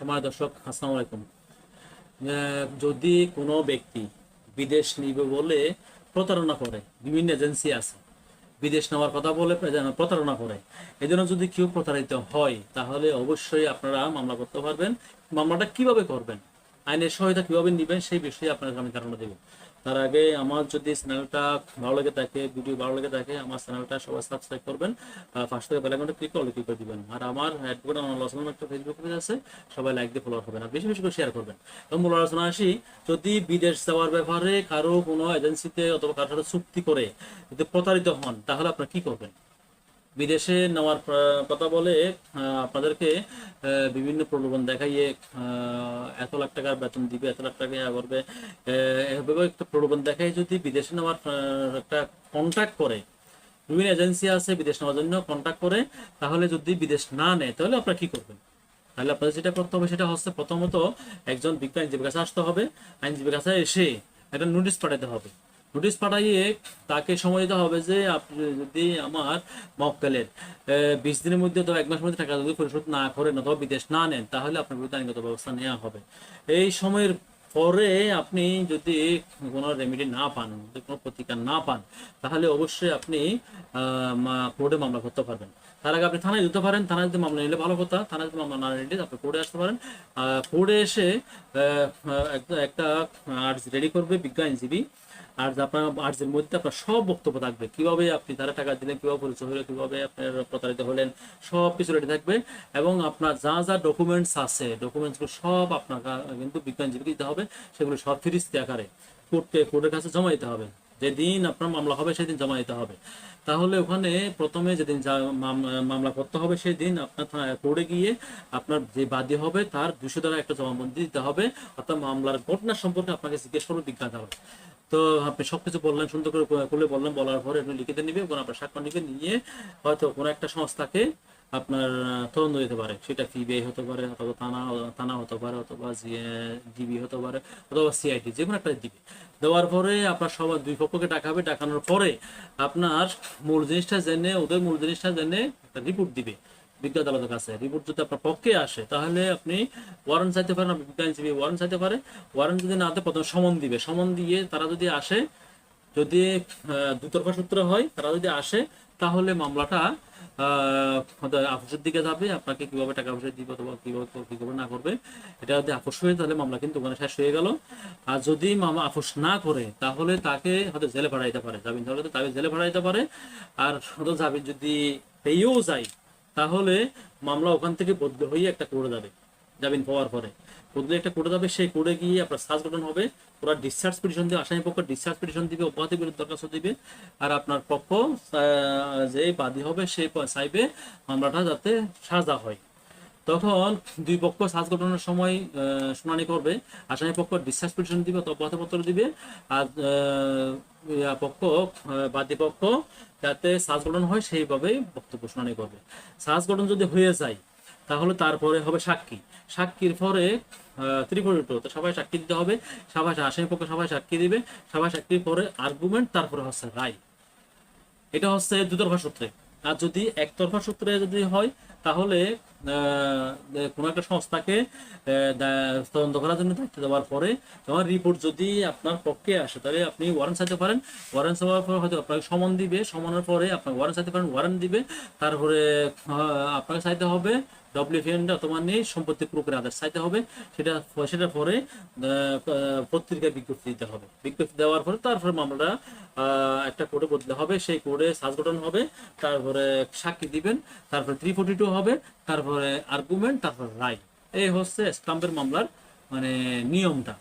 সময় দর্শক, আসসালামু আলাইকুম। যদি কোনো ব্যক্তি বিদেশ নিবে বলে প্রতারণা করে, বিভিন্ন এজেন্সি আছে, বিদেশ নেওয়ার কথা বলে প্রতারণা করে এই জন্য যদি কেউ প্রতারিত হয়, তাহলে অবশ্যই আপনারা মামলা করতে পারবেন। মামলাটা কীভাবে করবেন? আইনের সহায়তা কীভাবে নেবেন, সেই বিষয়ে আপনাকে আমি ধারণা দেবো। তার আগে আমার যদি চ্যানেলটা ভালো লেগে থাকে ভিডিও ভালো লেগে থাকে, আমার চ্যানেলটা সবাই সাবস্ক্রাইব করবেন। ফার্স্ট থেকে বেলাকনটা ক্লিক করলে ক্লিক করে দিবেন। আর আমার অ্যাডভোকেট আমার একটা ফেসবুক পেজ আছে, সবাই লাইক দিয়ে ফলো করবেন। আর বেশি বেশি করে শেয়ার করবেন। এবং মূল আলোচনা আসি, যদি বিদেশ যাওয়ার ব্যাপারে কারও কোনো এজেন্সিতে অথবা কারোর সাথে চুক্তি করে যদি প্রতারিত হন, তাহলে আপনার কি করবেন? বিদেশে নেওয়ার কথা বলে আপনাদেরকে বিভিন্ন প্রলোভন দেখাইয়ে এত লাখ টাকার বেতন দিবে, এত লাখ টাকা ইয়া করবে এভাবে একটা প্রলোভন দেখাই যদি বিদেশে নেওয়ার একটা কন্ট্যাক্ট করে। বিভিন্ন এজেন্সি আছে বিদেশ নেওয়ার জন্য কন্ট্যাক্ট করে, তাহলে যদি বিদেশ না নেয়, তাহলে আপনারা কি করবেন? তাহলে আপনাদের যেটা করতে হবে সেটা হচ্ছে প্রথমত একজন বিজ্ঞ আইনজীবীর কাছে আসতে হবে, আইনজীবীর কাছে এসে একটা নোটিশ পাঠাতে হবে। নোটিশ পাঠাইয়ে তাকে সময় দিতে হবে যে আপনি যদি আমার মক্কেলের বিশ দিনের মধ্যে অথবা এক মাসের মধ্যে টাকা যদি পরিশোধ না করেন অথবা বিদেশ না নেন, তাহলে আপনার বিরুদ্ধে আইনগত ব্যবস্থা নেওয়া হবে। এই সময়ের পরে আপনি যদি কোনো রেমেডি না পান, যদি কোনো প্রতিকার না পান, তাহলে অবশ্যই আপনি কোর্টে মামলা করতে পারবেন। তার আগে আপনি থানায় দিতে পারেন। থানায় যদি মামলা নিলে ভালো কথা। থানায় যদি মামলা না নিলে আপনি কোর্টে আসতে পারেন। কোর্টে এসে একটা আর্জ রেডি করবে বিজ্ঞ আইনজীবী। আর আপনার আর্জের মধ্যে আপনার সব বক্তব্য থাকবে, কীভাবে আপনি তারা টাকা দিলেন, কীভাবে পরিচয় হলো, কীভাবে আপনার প্রতারিত হলেন, সব কিছু রেডি থাকবে। এবং আপনার যা যা ডকুমেন্টস আছে ডকুমেন্টসগুলো সব আপনার কিন্তু বিজ্ঞানজীবীকে দিতে হবে, সেগুলো সব ফিরিস্তি আকারে কোর্টকে কোর্টের কাছে জমা দিতে হবে। যেদিন আপনার মামলা হবে, সেদিন জমা দিতে হবে। তাহলে ওখানে প্রথমে যেদিন মামলা করতে হবে সেই দিন আপনার কোর্টে গিয়ে আপনার যে বাদী হবে, তার দুশো দ্বারা একটা জবানবন্দি দিতে হবে। অর্থাৎ মামলার ঘটনা সম্পর্কে আপনাকে জিজ্ঞেস করবে, বিজ্ঞান হবে। তো আপনি সবকিছু বললেন, সুন্দর করে খুলে বললেন, বলার পরে আপনি লিখিতে নিবে কোনো আপনার সাক্ষ্য নিবে নিয়ে হয়তো কোনো একটা সংস্থাকে আপনার তদন্ত দিতে পারে। সেটা সিবিআই হতে পারে, অথবা থানা থানা হতে পারে, অথবা জিবি হতে পারে, অথবা সিআইডি যে কোনো একটা দিবে দেওয়ার পরে আপনার সবার দুই পক্ষকে ডাকাবে ডাকানোর পরে আপনার মূল জিনিসটা জেনে, ওদের মূল জিনিসটা জেনে একটা রিপোর্ট দিবে। বিজ্ঞ আদালতের কাছে রিপোর্ট যদি আপনার পক্ষে আসে তাহলে আপনি ওয়ারেন্ট চাইতে পারেন আপনি বিজ্ঞ আইনজীবী ওয়ারেন্ট চাইতে পারে। ওয়ারেন্ট যদি না প্রথমে সমন দিবে। সমন দিয়ে তারা যদি আসে যদি আহ, দুতরফা সূত্র হয় তারা যদি আসে তাহলে মামলাটা আপোষের দিকে যাবে আপনাকে কীভাবে টাকা পয়সা দিবে অথবা কীভাবে না করবে এটা যদি আপোষ হয়ে তাহলে মামলা কিন্তু ওখানে শেষ হয়ে গেল। আর যদি মামলা আপোষ না করে তাহলে তাকে হয়তো জেলে ভাড়াইতে পারে। জামিন তাহলে তাকে জেলে ভাড়াইতে পারে। আর হয়তো জামিন যদি পেয়েও যায় তাহলে মামলা ওখান থেকে বদলে হয়ে একটা করে যাবে, জামিন পাওয়ার পরে। বদলে একটা করে যাবে, সেই করে গিয়ে আপনার সাজ গঠন হবে, ওরা ডিসচার্জ পিটিশন দিয়ে, আসামি পক্ষ ডিসচার্জ পিটিশন দিবে অব্যাহতি বিরুদ্ধে দরখাস্ত দিবে, আর আপনার পক্ষ যে বাদী হবে, সেই চাইবে মামলাটা যাতে সাজা হয়। তখন দুই পক্ষ সাজ গঠনের সময় শুনানি করবে। আসামি পক্ষ ডিসচার্জ পিটিশন দিবে অব্যাহতিপত্র দিবে। আর পক্ষ বাদী পক্ষ যাতে সাজ গঠন হয় সেইভাবেই বক্তব্য শুনানি করবে। সাজ গঠন যদি হয়ে যায়, তাহলে তারপরে হবে সাক্ষী। সাক্ষীর পরে ত্রিপুরি তো সবাই সাক্ষী দিতে হবে। সবাই আসামি পক্ষ সবাই সাক্ষী দিবে। সবাই সাক্ষীর পরে আর্গুমেন্ট তারপরে হচ্ছে রায়। এটা হচ্ছে দুতরফা সূত্রে। আর যদি একতরফা সূত্রে যদি হয়, তাহলে কোনো একটা সংস্থাকে তদন্ত করার জন্য দায়িত্ব দেওয়ার পরে তোমার রিপোর্ট যদি আপনার পক্ষে আসে, তাহলে আপনি ওয়ারেন্ট চাইতে পারেন। ওয়ারেন্ট চাওয়ার পরে হয়তো আপনাকে সমন দিবে। সমানের পরে আপনার ওয়ারেন্ট চাইতে পারেন ওয়ারেন্ট দিবে। তারপরে আপনাকে চাইতে হবে ডব্লিউপিএন অথবা নেই সম্পত্তি প্রক্রিয়া আদেশ চাইতে হবে। সেটা সেটার পরে পত্রিকায় বিজ্ঞপ্তি দিতে হবে। বিজ্ঞপ্তি দেওয়ার পরে তারপরে মামলাটা একটা কোর্টে বদলে হবে। সেই কোর্টে সাজ গঠন হবে। তারপরে সাক্ষী দিবেন। তারপরে থ্রি ফোর্টি টু হবে। তারপরে আর্গুমেন্ট তারপরে রায়। এই হচ্ছে স্টাম্পের মামলার মানে নিয়মটা।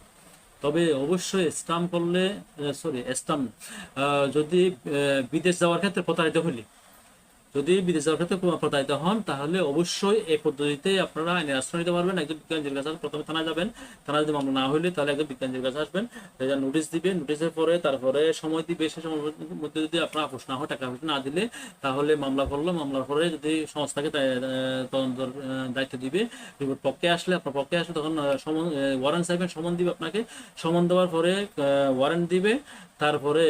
তবে অবশ্যই স্টাম্প করলে সরি স্টাম্প যদি বিদেশ যাওয়ার ক্ষেত্রে প্রতারিত হইলে যদি বিদেশ যাওয়ার ক্ষেত্রে প্রতারিত হন, তাহলে অবশ্যই এই পদ্ধতিতে আপনারা আইনের আশ্রয় নিতে পারবেন। একজন বিজ্ঞানীর কাছে। প্রথমে থানায় যাবেন। থানায় যদি মামলা না হইলে তাহলে একজন বিজ্ঞানীর কাছে আসবেন। নোটিশ দিবে নোটিশের পরে, তারপরে সময় দিবে সেই সময়ের মধ্যে যদি আপনার আপোষ না হয়, টাকা পয়সা না দিলে, তাহলে মামলা করল। মামলার পরে যদি সংস্থাকে তদন্তর দায়িত্ব দিবে, রিপোর্ট পক্ষে আসলে, আপনার পক্ষে আসলে তখন ওয়ারেন্ট চাইবেন সমন দিবে আপনাকে। সমন দেওয়ার পরে ওয়ারেন্ট দিবে। তারপরে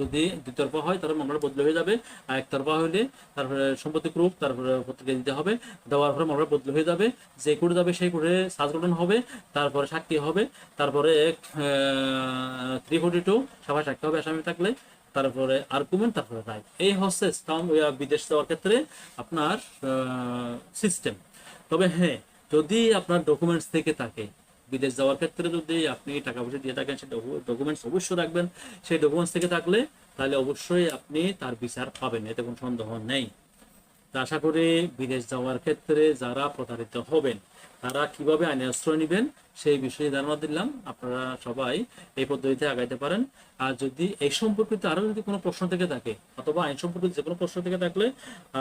যদি দ্বিতরফা হয়, তাহলে মামলাটা বদলে হয়ে যাবে। আর একতরফা হলে তারপরে সম্পত্তি গ্রুপ তারপরে পত্রিকা দিতে হবে। দেওয়ার পরে মামলা বদলে হয়ে যাবে। যে কোর্টে যাবে, সেই কোর্টে সাজ হবে, তারপরে সাক্ষী হবে। তারপরে থ্রি ফোর্টি টু সবাই সাক্ষী হবে আসামি থাকলে। তারপরে আর্গুমেন্ট, তারপরে রায়। এই হচ্ছে স্টাম্প বিদেশ যাওয়ার ক্ষেত্রে আপনার সিস্টেম তবে হ্যাঁ যদি আপনার ডকুমেন্টস থেকে থাকে বিদেশ যাওয়ার ক্ষেত্রে যদি আপনি টাকা পয়সা দিয়ে থাকেন সেই ডকুমেন্টস অবশ্যই রাখবেন। সেই ডকুমেন্টস থেকে থাকলে তাহলে অবশ্যই আপনি তার বিচার পাবেন, এতে কোনো সন্দেহ নেই। আশা করি বিদেশ যাওয়ার ক্ষেত্রে যারা প্রতারিত হবেন, তারা কীভাবে আইনের আশ্রয় নেবেন সেই বিষয়ে ধারণা দিলাম। আপনারা সবাই এই পদ্ধতিতে আগাইতে পারেন। আর যদি এই সম্পর্কিত আরও যদি কোনো প্রশ্ন থেকে থাকে, অথবা আইন সম্পর্কিত যে কোনো প্রশ্ন থেকে থাকলে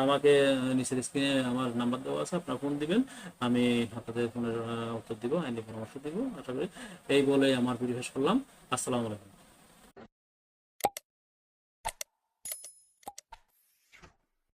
আমাকে নিচের স্ক্রিনে আমার নাম্বার দেওয়া আছে, আপনারা ফোন দিবেন। আমি আপনাদের ফোনের উত্তর দিব, আইনি পরামর্শ দিব। আশা করি এই বলে আমার ভিডিও শেষ করলাম। আসসালামু আলাইকুম।